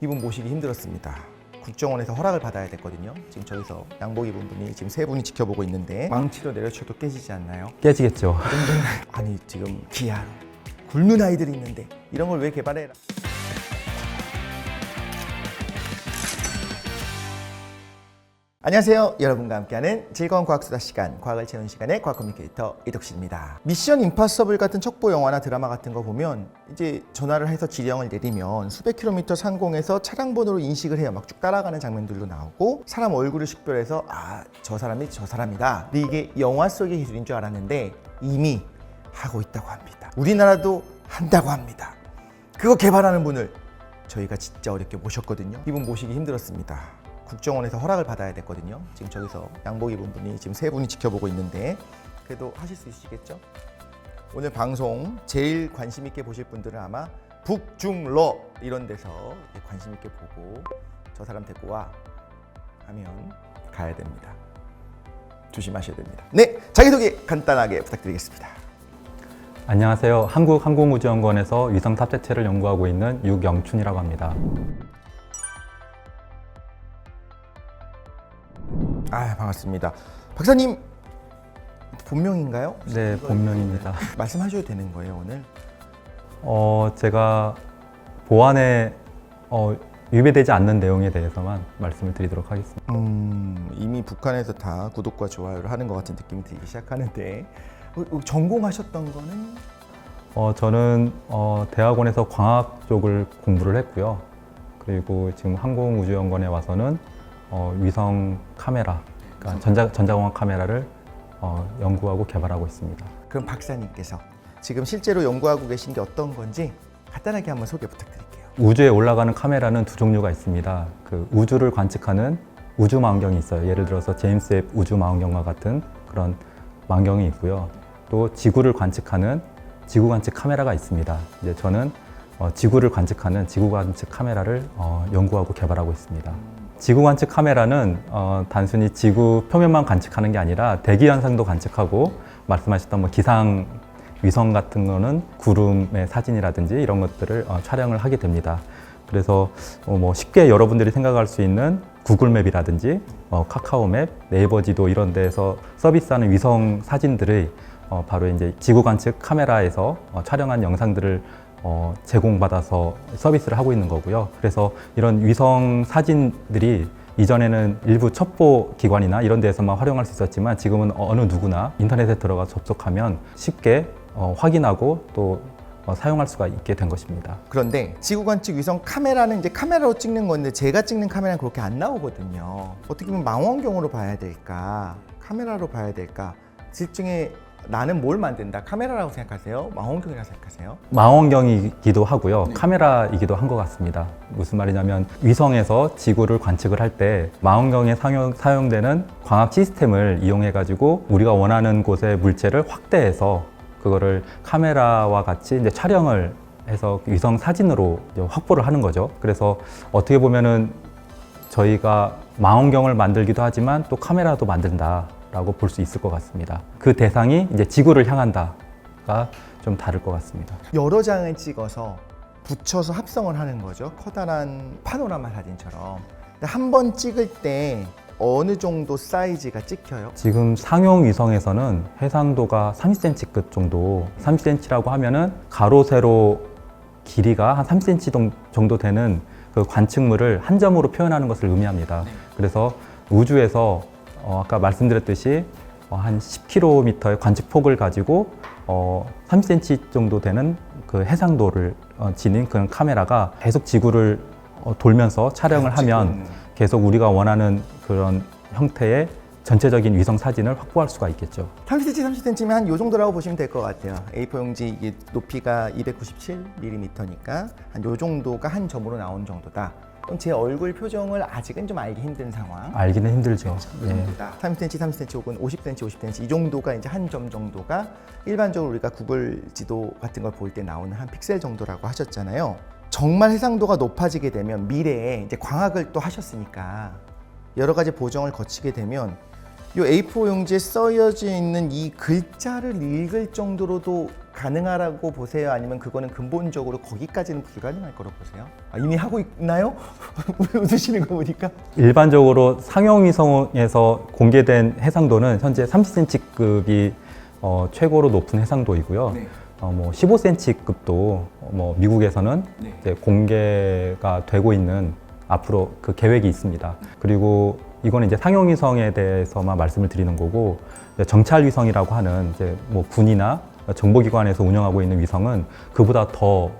이분 모시기 힘들었습니다. 국정원에서 허락을 받아야 됐거든요. 지금 저기서 양복 입은 분이 지금 세 분이 지켜보고 있는데 망치로 내려쳐도 깨지지 않나요? 깨지겠죠. 아니 지금 기아로 굶는 아이들이 있는데 이런 걸 왜 개발해라? 안녕하세요. 여러분과 함께하는 즐거운 과학수다 시간, 과학을 채우는 시간의 과학 커뮤니케이터 이덕신입니다. 미션 임파서블 같은 척보 영화나 드라마 같은 거 보면 이제 전화를 해서 지령을 내리면 수백 킬로미터 상공에서 차량 번호로 인식을 해요. 막 쭉 따라가는 장면들도 나오고 사람 얼굴을 식별해서 아, 저 사람이 저 사람이다. 근데 이게 영화 속의 기술인 줄 알았는데 이미 하고 있다고 합니다. 우리나라도 한다고 합니다. 그거 개발하는 분을 저희가 진짜 어렵게 모셨거든요. 이분 모시기 힘들었습니다. 국정원에서 허락을 받아야 됐거든요. 지금 저기서 양복 입은 분이 지금 세 분이 지켜보고 있는데 그래도 하실 수 있으시겠죠? 오늘 방송 제일 관심 있게 보실 분들은 아마 북중러 이런 데서 관심 있게 보고 저 사람 데리고 와 하면 가야 됩니다. 조심하셔야 됩니다. 네, 자기소개 간단하게 부탁드리겠습니다. 안녕하세요. 한국항공우주연구원에서 위성 탑재체를 연구하고 있는 육영춘이라고 합니다. 아 반갑습니다. 박사님 본명인가요? 네, 본명입니다. 말씀하셔도 되는 거예요 오늘? 어, 제가 보안에 어, 위배되지 않는 내용에 대해서만 말씀을 드리도록 하겠습니다. 음 이미 북한에서 다 구독과 좋아요를 하는 것 같은 느낌이 들기 시작하는데 어, 어, 전공하셨던 거는 어, 저는 어, 대학원에서 광학 쪽을 공부를 했고요. 그리고 지금 항공우주연구원에 와서는 어, 위성 카메라, 그러니까 전자, 전자공학 카메라를 어, 연구하고 개발하고 있습니다. 그럼 박사님께서 지금 실제로 연구하고 계신 게 어떤 건지 간단하게 한번 소개 부탁드릴게요. 우주에 올라가는 카메라는 두 종류가 있습니다. 그 우주를 관측하는 우주 망원경이 있어요. 예를 들어서 제임스 웹 우주 망원경과 같은 그런 망원경이 있고요. 또 지구를 관측하는 지구 관측 카메라가 있습니다. 이제 저는 어, 지구를 관측하는 지구 관측 카메라를 어, 연구하고 개발하고 있습니다. 지구 관측 카메라는 어, 단순히 지구 표면만 관측하는 게 아니라 대기 현상도 관측하고 말씀하셨던 뭐 기상 위성 같은 거는 구름의 사진이라든지 이런 것들을 어, 촬영을 하게 됩니다. 그래서 어, 뭐 쉽게 여러분들이 생각할 수 있는 구글맵이라든지 어, 카카오맵, 네이버 지도 이런 데서 서비스하는 위성 사진들의 어, 바로 이제 지구 관측 카메라에서 어, 촬영한 영상들을 어, 제공받아서 서비스를 하고 있는 거고요. 그래서 이런 위성 사진들이 이전에는 일부 첩보 기관이나 이런 데에서만 활용할 수 있었지만 지금은 어느 누구나 인터넷에 들어가 접속하면 쉽게 어, 확인하고 또 어, 사용할 수가 있게 된 것입니다. 그런데 지구 관측 위성 카메라는 이제 카메라로 찍는 건데 제가 찍는 카메라는 그렇게 안 나오거든요. 어떻게 보면 망원경으로 봐야 될까? 카메라로 봐야 될까? 둘 중에 나는 뭘 만든다? 카메라라고 생각하세요? 망원경이라고 생각하세요? 망원경이기도 하고요. 카메라이기도 한 것 같습니다. 무슨 말이냐면 위성에서 지구를 관측을 할 때 망원경에 사용, 사용 되는 광학 시스템을 이용해 가지고 우리가 원하는 곳의 물체를 확대해서 그거를 카메라와 같이 이제 촬영을 해서 위성 사진으로 이제 확보를 하는 거죠. 그래서 어떻게 보면은 저희가 망원경을 만들기도 하지만 또 카메라도 만든다 라고 볼 수 있을 것 같습니다. 그 대상이 이제 지구를 향한다가 좀 다를 것 같습니다. 여러 장을 찍어서 붙여서 합성을 하는 거죠. 커다란 파노라마 사진처럼. 한 번 찍을 때 어느 정도 사이즈가 찍혀요? 지금 상용 위성에서는 해상도가 30cm급 정도, 30cm라고 하면은 가로 세로 길이가 한 3cm 정도 되는 그 관측물을 한 점으로 표현하는 것을 의미합니다. 그래서 우주에서 어, 아까 말씀드렸듯이 어, 한 10km의 관측폭을 가지고 어, 3cm 정도 되는 그 해상도를 어, 지닌 그런 카메라가 계속 지구를 어, 돌면서 촬영을 하면 계속 우리가 원하는 그런 형태의 전체적인 위성 사진을 확보할 수가 있겠죠. 30cm, 30cm면 한 요 정도라고 보시면 될 것 같아요. A4 용지 이게 높이가 297mm니까 한 요 정도가 한 점으로 나온 정도다. 그럼 제 얼굴 표정을 아직은 좀 알기 힘든 상황. 알기는 힘들죠. 예. 30cm, 30cm 혹은 50cm, 50cm 이 정도가 이제 한 점 정도가 일반적으로 우리가 구글 지도 같은 걸 볼 때 나오는 한 픽셀 정도라고 하셨잖아요. 정말 해상도가 높아지게 되면 미래에 이제 광학을 또 하셨으니까 여러 가지 보정을 거치게 되면 이 A4 용지에 써여져 있는 이 글자를 읽을 정도로도 가능하라고 보세요? 아니면 그거는 근본적으로 거기까지는 불가능할 거라고 보세요? 아, 이미 하고 있나요? 웃으시는 거 보니까 일반적으로 상용위성에서 공개된 해상도는 현재 30cm급이 어, 최고로 높은 해상도이고요. 네. 어, 뭐 15cm급도 뭐 미국에서는 네. 이제 공개가 되고 있는 앞으로 그 계획이 있습니다. 그리고 이거는 이제 상용위성에 대해서만 말씀을 드리는 거고 정찰위성이라고 하는 이제 뭐 군이나 정보기관에서 운영하고 있는 위성은 그보다 더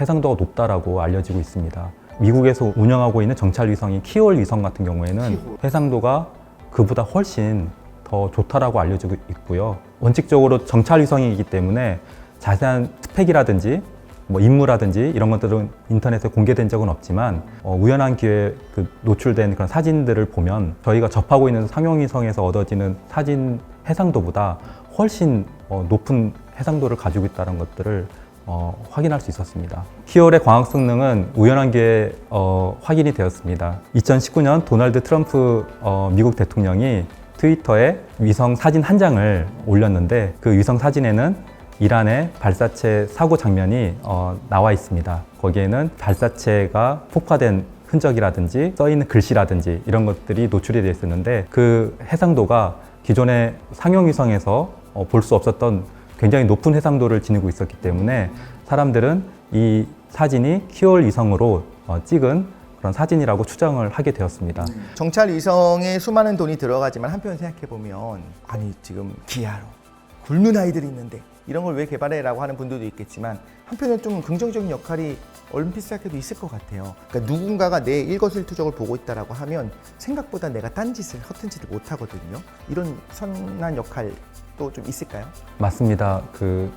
해상도가 높다라고 알려지고 있습니다. 미국에서 운영하고 있는 정찰 위성인 키올 위성 같은 경우에는. 해상도가 그보다 훨씬 더 좋다라고 알려지고 있고요. 원칙적으로 정찰 위성이기 때문에 자세한 스펙이라든지 뭐 임무라든지 이런 것들은 인터넷에 공개된 적은 없지만 어, 우연한 기회에 그 노출된 그런 사진들을 보면 저희가 접하고 있는 상용위성에서 얻어지는 사진 해상도보다 훨씬 어, 높은 해상도를 가지고 있다는 것들을 어, 확인할 수 있었습니다. 키올의 광학 성능은 우연한 기회에 어, 확인이 되었습니다. 2019년 도널드 트럼프 어, 미국 대통령이 트위터에 위성 사진 한 장을 올렸는데 그 위성 사진에는 이란의 발사체 사고 장면이 어, 나와 있습니다. 거기에는 발사체가 폭파된 흔적이라든지 써 있는 글씨라든지 이런 것들이 노출이 되어 있었는데 그 해상도가 기존의 상용위성에서 어, 볼수 없었던 굉장히 높은 해상도를 지니고 있었기 때문에 사람들은 이 사진이 키올 위성으로 어, 찍은 그런 사진이라고 추정을 하게 되었습니다. 정찰 위성에 수많은 돈이 들어가지만 한편 생각해 보면 아니 지금 기아로 굶는 아이들이 있는데 이런 걸 왜 개발해라고 하는 분들도 있겠지만 한편으로 좀 긍정적인 역할이 얼핏 생각해도 있을 것 같아요. 그러니까 누군가가 내 일거수일투족을 보고 있다라고 하면 생각보다 내가 딴 짓을 허튼 짓을 못 하거든요. 이런 선한 역할 도좀 있을까요? 맞습니다. 그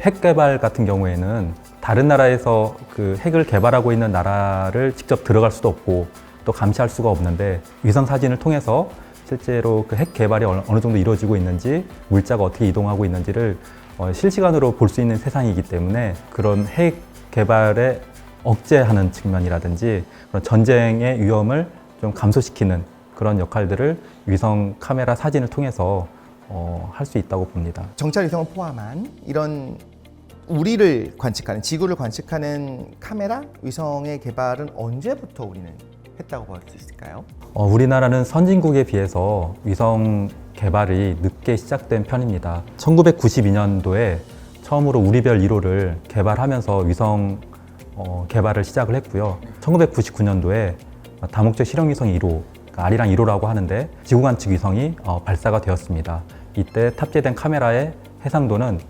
핵 개발 같은 경우에는 다른 나라에서 그 핵을 개발하고 있는 나라를 직접 들어갈 수도 없고 또 감시할 수가 없는데 위성 사진을 통해서 실제로 그 핵 개발이 어느 어느 정도 이루어지고 있는지 물자가 어떻게 이동하고 있는지를 어, 실시간으로 볼 수 있는 세상이기 때문에 그런 핵 개발에 억제하는 측면이라든지 그런 전쟁의 위험을 좀 감소시키는 그런 역할들을 위성 카메라 사진을 통해서 어, 할 수 있다고 봅니다. 정찰 위성을 포함한 이런 우리를 관측하는 지구를 관측하는 카메라 위성의 개발은 언제부터 우리는 했다고 볼 수 있을까요? 어, 우리나라는 선진국에 비해서 위성 개발이 늦게 시작된 편입니다. 1992년도에 처음으로 우리별 1호를 개발하면서 위성 어, 개발을 시작을 했고요. 1999년도에 다목적 실용위성 1호, 그러니까 아리랑 1호라고 하는데 지구 관측 위성이 어, 발사가 되었습니다. 이때 탑재된 카메라의 해상도는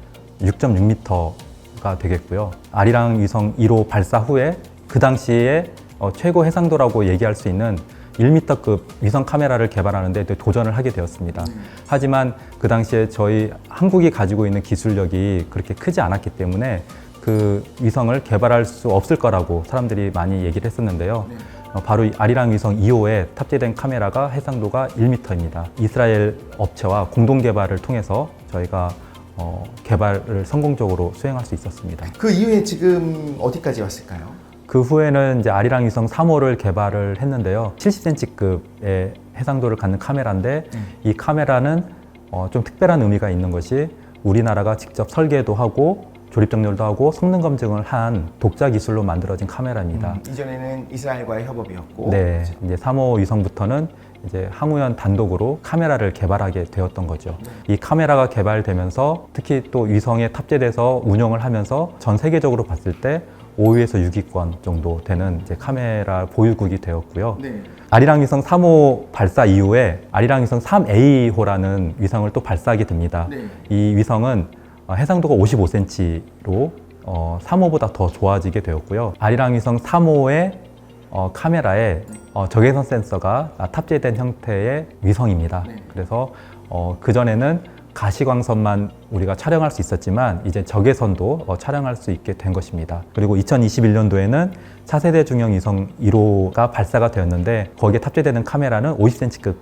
6.6m가 되겠고요. 아리랑 위성 1호 발사 후에 그 당시에 어, 최고 해상도라고 얘기할 수 있는 1m급 위성 카메라를 개발하는데 또 도전을 하게 되었습니다. 하지만 그 당시에 저희 한국이 가지고 있는 기술력이 그렇게 크지 않았기 때문에 그 위성을 개발할 수 없을 거라고 사람들이 많이 얘기를 했었는데요. 어, 바로 이 아리랑 위성 2호에 탑재된 카메라가 해상도가 1m입니다. 이스라엘 업체와 공동 개발을 통해서 저희가 어, 개발을 성공적으로 수행할 수 있었습니다. 그 이후에 지금 어디까지 왔을까요? 그 후에는 이제 아리랑 위성 3호를 개발을 했는데요. 70cm급의 해상도를 갖는 카메라인데 이 카메라는 어, 좀 특별한 의미가 있는 것이 우리나라가 직접 설계도 하고 조립 정렬도 하고 성능 검증을 한 독자 기술로 만들어진 카메라입니다. 이전에는 이스라엘과의 협업이었고 네, 이제 3호 위성부터는 이제 항우연 단독으로 카메라를 개발하게 되었던 거죠. 이 카메라가 개발되면서 특히 또 위성에 탑재돼서 운영을 하면서 전 세계적으로 봤을 때 5위에서 6위권 정도 되는 이제 카메라 보유국이 되었고요. 네. 아리랑 위성 3호 발사 이후에 아리랑 위성 3A호라는 위성을 또 발사하게 됩니다. 네. 이 위성은 어, 해상도가 55cm로 어, 3호보다 더 좋아지게 되었고요. 아리랑 위성 3호의 어, 카메라에 어, 적외선 센서가 아, 탑재된 형태의 위성입니다. 네. 그래서 어, 그전에는 가시광선만 우리가 촬영할 수 있었지만 이제 적외선도 어, 촬영할 수 있게 된 것입니다. 그리고 2021년도에는 차세대 중형 위성 1호가 발사가 되었는데 거기에 탑재되는 카메라는 50cm급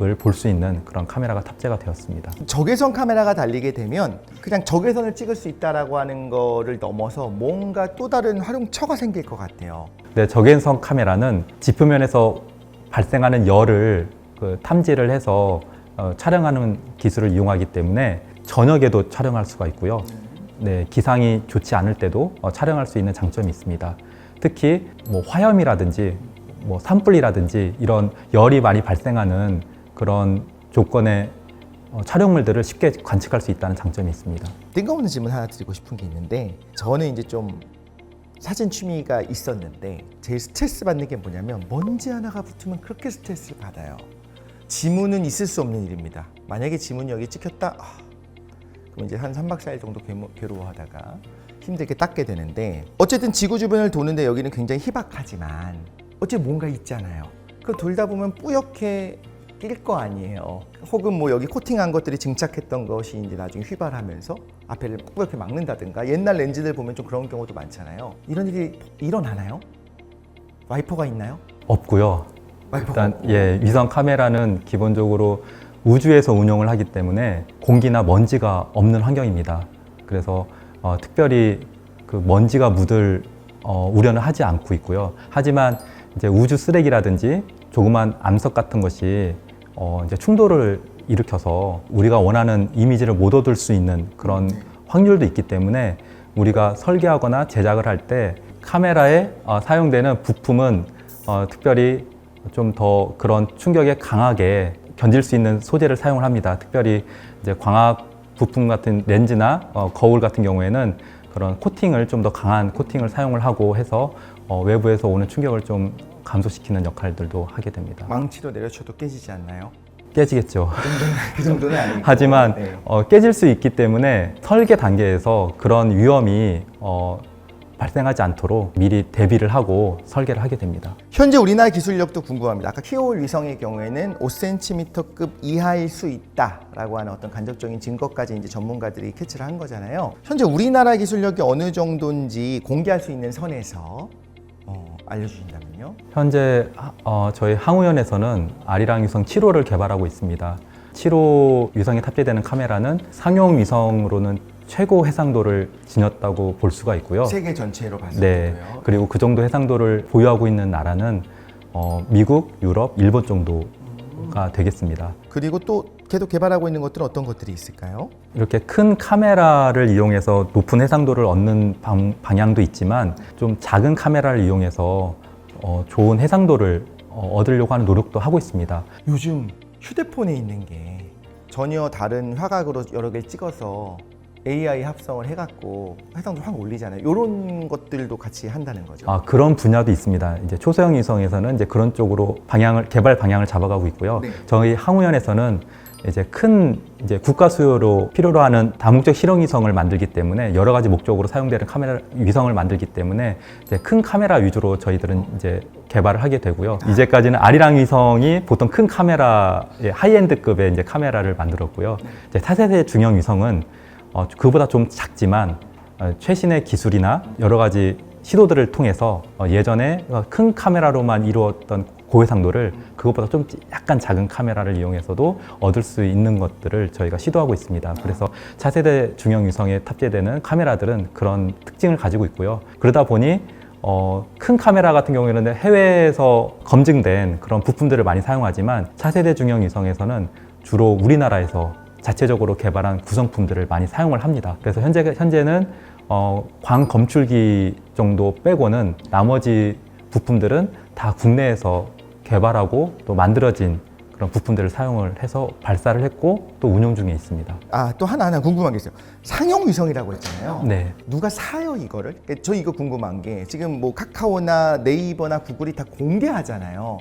을 볼 수 있는 그런 카메라가 탑재가 되었습니다. 적외선 카메라가 달리게 되면 그냥 적외선을 찍을 수 있다라고 하는 거를 넘어서 뭔가 또 다른 활용처가 생길 것 같아요. 네, 적외선 카메라는 지표면에서 발생하는 열을 그 탐지를 해서 어, 촬영하는 기술을 이용하기 때문에 저녁에도 촬영할 수가 있고요. 네, 기상이 좋지 않을 때도 어, 촬영할 수 있는 장점이 있습니다. 특히 뭐 화염이라든지 뭐 산불이라든지 이런 열이 많이 발생하는 그런 조건의 어, 촬영물들을 쉽게 관측할 수 있다는 장점이 있습니다. 뜬금없는 질문 하나 드리고 싶은 게 있는데 저는 이제 좀 사진 취미가 있었는데 제일 스트레스 받는 게 뭐냐면 먼지 하나가 붙으면 그렇게 스트레스를 받아요. 지문은 있을 수 없는 일입니다. 만약에 지문이 여기 찍혔다, 아, 그럼 이제 한 3박 4일 정도 괴로워하다가 힘들게 닦게 되는데 어쨌든 지구 주변을 도는데 여기는 굉장히 희박하지만 어째 뭔가 있잖아요. 그걸 돌다 보면 뿌옇게 낄 거 아니에요. 혹은 뭐 여기 코팅한 것들이 증착했던 것이 이제 나중에 휘발하면서 앞에를 뿌옇게 막는다든가 옛날 렌즈들 보면 좀 그런 경우도 많잖아요. 이런 일이 일어나나요? 와이퍼가 있나요? 없고요. 와이퍼가 일단 예 위성 카메라는 기본적으로 우주에서 운용을 하기 때문에 공기나 먼지가 없는 환경입니다. 그래서 어, 특별히 그 먼지가 묻을 어, 우려는 하지 않고 있고요. 하지만 이제 우주 쓰레기라든지 조그만 암석 같은 것이 어, 이제 충돌을 일으켜서 우리가 원하는 이미지를 못 얻을 수 있는 그런 확률도 있기 때문에 우리가 설계하거나 제작을 할 때 카메라에 어, 사용되는 부품은 어, 특별히 좀 더 그런 충격에 강하게 견딜 수 있는 소재를 사용을 합니다. 특별히 이제 광학 부품 같은 렌즈나 어, 거울 같은 경우에는 그런 코팅을 좀 더 강한 코팅을 사용을 하고 해서 어, 외부에서 오는 충격을 좀 감소시키는 역할들도 하게 됩니다. 망치로 내려쳐도 깨지지 않나요? 깨지겠죠. 그 정도는 아니고. 하지만 네. 어, 깨질 수 있기 때문에 설계 단계에서 그런 위험이 어, 발생하지 않도록 미리 대비를 하고 설계를 하게 됩니다. 현재 우리나라 기술력도 궁금합니다. 아까 키오올 위성의 경우에는 5cm급 이하일 수 있다라고 하는 어떤 간접적인 증거까지 이제 전문가들이 캐치를 한 거잖아요. 현재 우리나라 기술력이 어느 정도인지 공개할 수 있는 선에서 어, 알려주신다면요. 현재 하- 어, 저희 항우연에서는 아리랑 위성 7호를 개발하고 있습니다. 7호 위성에 탑재되는 카메라는 상용 위성으로는 최고 해상도를 지녔다고 볼 수가 있고요. 세계 전체로 봤을 네. 때도요. 그리고 그 정도 해상도를 보유하고 있는 나라는 어, 미국, 유럽, 일본 정도가 되겠습니다. 그리고 또 계속 개발하고 있는 것들은 어떤 것들이 있을까요? 이렇게 큰 카메라를 이용해서 높은 해상도를 얻는 방, 방향도 있지만 좀 작은 카메라를 이용해서 어, 좋은 해상도를 어, 얻으려고 하는 노력도 하고 있습니다. 요즘 휴대폰에 있는 게 전혀 다른 화각으로 여러 개를 찍어서 AI 합성을 해갖고 해상도 확 올리잖아요. 이런 것들도 같이 한다는 거죠. 아, 그런 분야도 있습니다. 이제 초소형 위성에서는 이제 그런 쪽으로 방향을 개발 방향을 잡아가고 있고요. 네. 저희 항우연에서는 이제 큰 이제 국가 수요로 필요로 하는 다목적 실용 위성을 만들기 때문에 여러 가지 목적으로 사용되는 카메라 위성을 만들기 때문에 이제 큰 카메라 위주로 저희들은 이제 개발을 하게 되고요. 이제까지는 아리랑 위성이 보통 큰 카메라 예, 하이엔드급의 이제 카메라를 만들었고요. 이제 차세대 중형 위성은 어, 그보다 좀 작지만 어, 최신의 기술이나 여러 가지 시도들을 통해서 어, 예전에 큰 카메라로만 이루었던 고해상도를 그것보다 좀 약간 작은 카메라를 이용해서도 얻을 수 있는 것들을 저희가 시도하고 있습니다. 그래서 차세대 중형 위성에 탑재되는 카메라들은 그런 특징을 가지고 있고요. 그러다 보니 어, 큰 카메라 같은 경우에는 해외에서 검증된 그런 부품들을 많이 사용하지만 차세대 중형 위성에서는 주로 우리나라에서 자체적으로 개발한 구성품들을 많이 사용을 합니다. 그래서 현재, 현재는 어, 광 검출기 정도 빼고는 나머지 부품들은 다 국내에서 개발하고 또 만들어진 그런 부품들을 사용을 해서 발사를 했고 또 운용 중에 있습니다. 아, 또 하나 하나 궁금한 게 있어요. 상용 위성이라고 했잖아요. 네. 누가 사요 이거를? 그러니까 저 이거 궁금한 게 지금 뭐 카카오나 네이버나 구글이 다 공개하잖아요.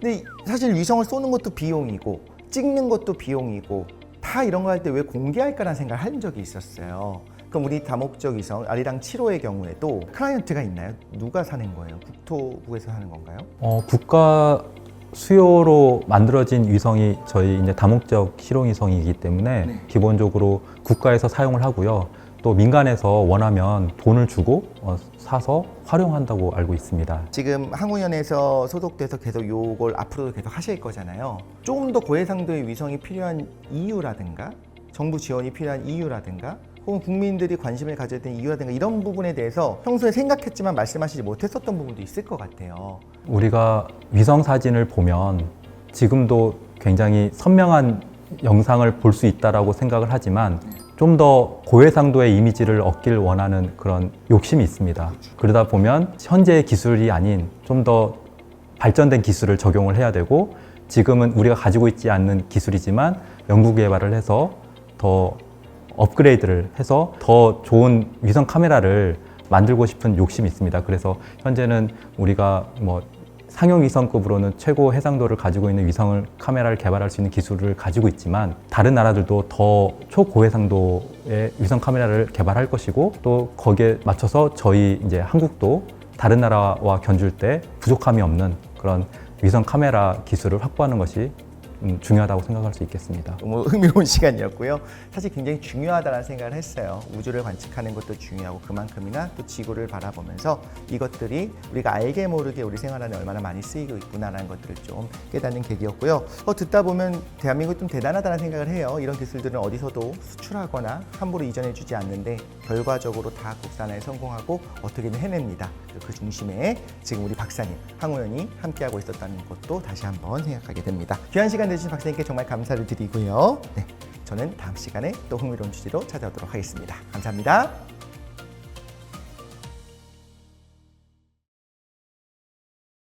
근데 사실 위성을 쏘는 것도 비용이고 찍는 것도 비용이고 다 이런 거 할 때 왜 공개할까라는 생각을 한 적이 있었어요. 그럼 우리 다목적 위성 아리랑 7호의 경우에도 클라이언트가 있나요? 누가 사는 거예요? 국토부에서 하는 건가요? 어, 국가 수요로 만들어진 위성이 저희 이제 다목적 실용 위성이기 때문에 네. 기본적으로 국가에서 사용을 하고요. 또 민간에서 원하면 돈을 주고 어, 사서 활용한다고 알고 있습니다. 지금 항우연에서 소속돼서 계속 요걸 앞으로도 계속 하실 거잖아요. 조금 더 고해상도의 위성이 필요한 이유라든가 정부 지원이 필요한 이유라든가 혹은 국민들이 관심을 가져야 되는 이유라든가 이런 부분에 대해서 평소에 생각했지만 말씀하시지 못했었던 부분도 있을 것 같아요. 우리가 위성 사진을 보면 지금도 굉장히 선명한 영상을 볼 수 있다라고 생각을 하지만 좀 더 고해상도의 이미지를 얻길 원하는 그런 욕심이 있습니다. 그러다 보면 현재의 기술이 아닌 좀 더 발전된 기술을 적용을 해야 되고 지금은 우리가 가지고 있지 않는 기술이지만 연구 개발을 해서 더 업그레이드를 해서 더 좋은 위성 카메라를 만들고 싶은 욕심이 있습니다. 그래서 현재는 우리가 뭐 상용 위성급으로는 최고 해상도를 가지고 있는 위성을 카메라를 개발할 수 있는 기술을 가지고 있지만 다른 나라들도 더 초고해상도의 위성 카메라를 개발할 것이고 또 거기에 맞춰서 저희 이제 한국도 다른 나라와 견줄 때 부족함이 없는 그런 위성 카메라 기술을 확보하는 것이 음, 중요하다고 생각할 수 있겠습니다. 너무 흥미로운 시간이었고요. 사실 굉장히 중요하다는 생각을 했어요. 우주를 관측하는 것도 중요하고 그만큼이나 또 지구를 바라보면서 이것들이 우리가 알게 모르게 우리 생활 안에 얼마나 많이 쓰이고 있구나라는 것들을 좀 깨닫는 계기였고요. 어, 듣다 보면 대한민국 좀 대단하다는 생각을 해요. 이런 기술들은 어디서도 수출하거나 함부로 이전해 주지 않는데 결과적으로 다 국산화에 성공하고 어떻게든 해냅니다. 그 중심에 지금 우리 박사님, 황우연이 함께하고 있었다는 것도 다시 한번 생각하게 됩니다. 귀한 시간 내주신 박사님께 정말 감사를 드리고요. 네, 저는 다음 시간에 또 흥미로운 주제로 찾아오도록 하겠습니다. 감사합니다.